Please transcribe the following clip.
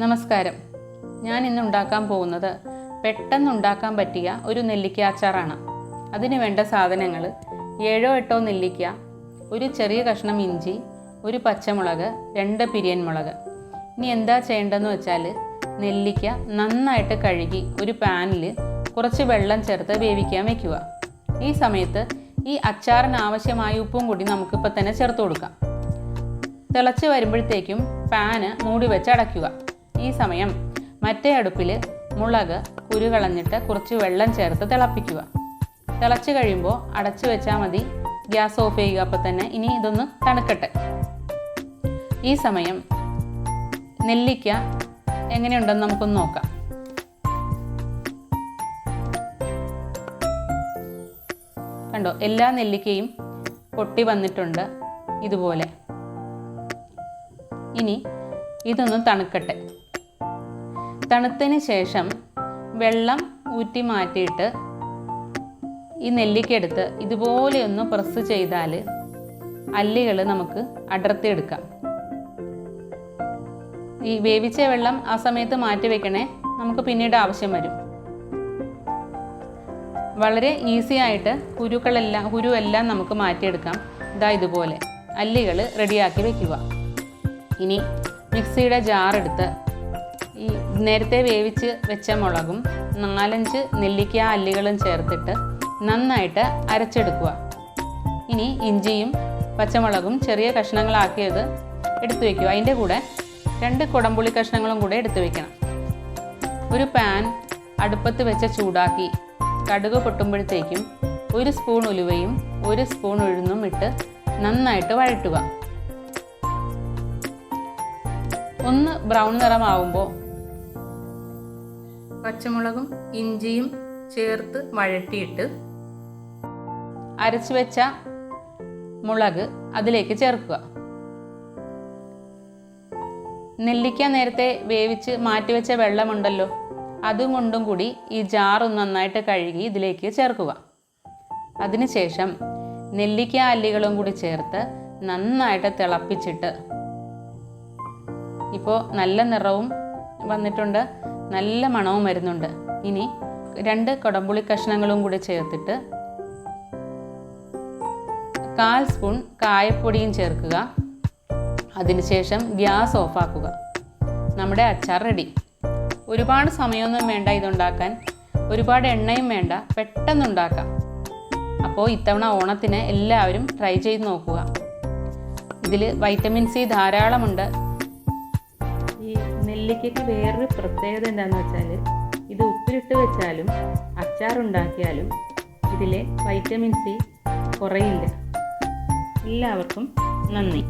നമസ്കാരം. ഞാൻ ഇന്ന് ഉണ്ടാക്കാൻ പോകുന്നത് പെട്ടെന്ന് ഉണ്ടാക്കാൻ പറ്റിയ ഒരു നെല്ലിക്ക അച്ചാറാണ്. അതിന് വേണ്ട സാധനങ്ങൾ ഏഴോ എട്ടോ നെല്ലിക്ക ഒരു ചെറിയ കഷ്ണം ഇഞ്ചി ഒരു പച്ചമുളക് രണ്ട് പിരിയൻ മുളക്. ഇനി എന്താ ചെയ്യേണ്ടതെന്ന് വെച്ചാൽ നെല്ലിക്ക നന്നായിട്ട് കഴുകി ഒരു പാനിൽ കുറച്ച് വെള്ളം ചേർത്ത് വേവിക്കാൻ വയ്ക്കുക ഈ സമയത്ത് ഈ അച്ചാറിന് ആവശ്യമായ ഉപ്പും കൂടി നമുക്കിപ്പോൾ തന്നെ ചേർത്ത് കൊടുക്കാം. തിളച്ച് വരുമ്പോഴത്തേക്കും പാന് മൂടി വെച്ച് അടയ്ക്കുക. ഈ സമയം മറ്റേ അടുപ്പിൽ മുളക് കുരുകളഞ്ഞിട്ട് കുറച്ച് വെള്ളം ചേർത്ത് തിളപ്പിക്കുക. തിളച്ച് കഴിയുമ്പോൾ അടച്ചു വെച്ചാൽ മതി. ഗ്യാസ് ഓഫ് ചെയ്യുക അപ്പോൾ തന്നെ ഇനി ഇതൊന്ന് തണുക്കട്ടെ. ഈ സമയം നെല്ലിക്ക എങ്ങനെയുണ്ടെന്ന് നമുക്കൊന്ന് നോക്കാം. കണ്ടോ എല്ലാ നെല്ലിക്കയും പൊട്ടി വന്നിട്ടുണ്ട് ഇതുപോലെ. ഇനി ഇതൊന്ന് തണുക്കട്ടെ. തണുത്തതിന് ശേഷം വെള്ളം ഊറ്റി മാറ്റിയിട്ട് ഈ നെല്ലിക്ക എടുത്ത് ഇതുപോലെ ഒന്ന് പ്രസ് ചെയ്താൽ അല്ലികൾ നമുക്ക് അടർത്തിയെടുക്കാം. ഈ വേവിച്ച വെള്ളം ആ സമയത്ത് മാറ്റി വെക്കണേ നമുക്ക് പിന്നീട് ആവശ്യം വരും. വളരെ ഈസി ആയിട്ട് കുരുക്കളെല്ലാം കുരുവെല്ലാം നമുക്ക് മാറ്റിയെടുക്കാം. ഇതാ ഇതുപോലെ. അല്ലികൾ റെഡിയാക്കി വെക്കുക. ഇനി മിക്സിയുടെ ജാറെടുത്ത് ഈ നേരത്തെ വേവിച്ച് വെച്ച മുളകും നാലഞ്ച് നെല്ലിക്ക അല്ലികളും ചേർത്തിട്ട് നന്നായിട്ട് അരച്ചെടുക്കുക. ഇനി ഇഞ്ചിയും പച്ചമുളകും ചെറിയ കഷ്ണങ്ങളാക്കിയത് എടുത്തു വയ്ക്കുക അതിന്റെ കൂടെ രണ്ട് കുടംപുളി കഷ്ണങ്ങളും കൂടെ എടുത്തു വയ്ക്കണം ഒരു പാൻ അടുപ്പത്ത് വെച്ച് ചൂടാക്കി കടുക് പൊട്ടുമ്പോഴത്തേക്കും ഒരു സ്പൂൺ ഉലുവയും ഒരു സ്പൂൺ ഉഴുന്നും ഇട്ട് നന്നായിട്ട് വഴറ്റുക. ഒന്ന് ബ്രൗൺ നിറമാവുമ്പോൾ പച്ചമുളകും ഇഞ്ചിയും ചേർത്ത് വഴറ്റിയിട്ട് അരച്ചു വെച്ച മുളക് അതിലേക്ക് ചേർക്കുക. നെല്ലിക്ക നേരത്തെ വേവിച്ച് മാറ്റിവെച്ച വെള്ളമുണ്ടല്ലോ അതും കൊണ്ടും കൂടി ഈ ജാർ നന്നായിട്ട് കഴുകി ഇതിലേക്ക് ചേർക്കുക. അതിനുശേഷം നെല്ലിക്ക അല്ലികളും കൂടി ചേർത്ത് നന്നായിട്ട് തിളപ്പിച്ചിട്ട് ഇപ്പോൾ നല്ല നിറവും വന്നിട്ടുണ്ട്. നല്ല മണവും വരുന്നുണ്ട്. ഇനി രണ്ട് കൊടമ്പുളി കഷ്ണങ്ങളും കൂടി ചേർത്തിട്ട് കാൽ സ്പൂൺ കായപ്പൊടിയും ചേർക്കുക. അതിനുശേഷം ഗ്യാസ് ഓഫാക്കുക നമ്മുടെ അച്ചാർ റെഡി. ഒരുപാട് സമയമൊന്നും വേണ്ട ഇതുണ്ടാക്കാൻ. ഒരുപാട് എണ്ണയും വേണ്ട. പെട്ടെന്ന് ഉണ്ടാക്കാം. അപ്പോൾ ഇത്തവണ ഓണത്തിന് എല്ലാവരും ട്രൈ ചെയ്ത് നോക്കുക. ഇതിൽ വൈറ്റമിൻ സി ധാരാളമുണ്ട്. നെല്ലിക്കയ്ക്ക് വേറൊരു പ്രത്യേകത എന്താണെന്ന് വെച്ചാൽ ഇത് ഉപ്പിലിട്ട് വെച്ചാലും അച്ചാറുണ്ടാക്കിയാലും ഇതിലെ വൈറ്റമിൻ സി കുറയില്ല. എല്ലാവർക്കും നന്ദി.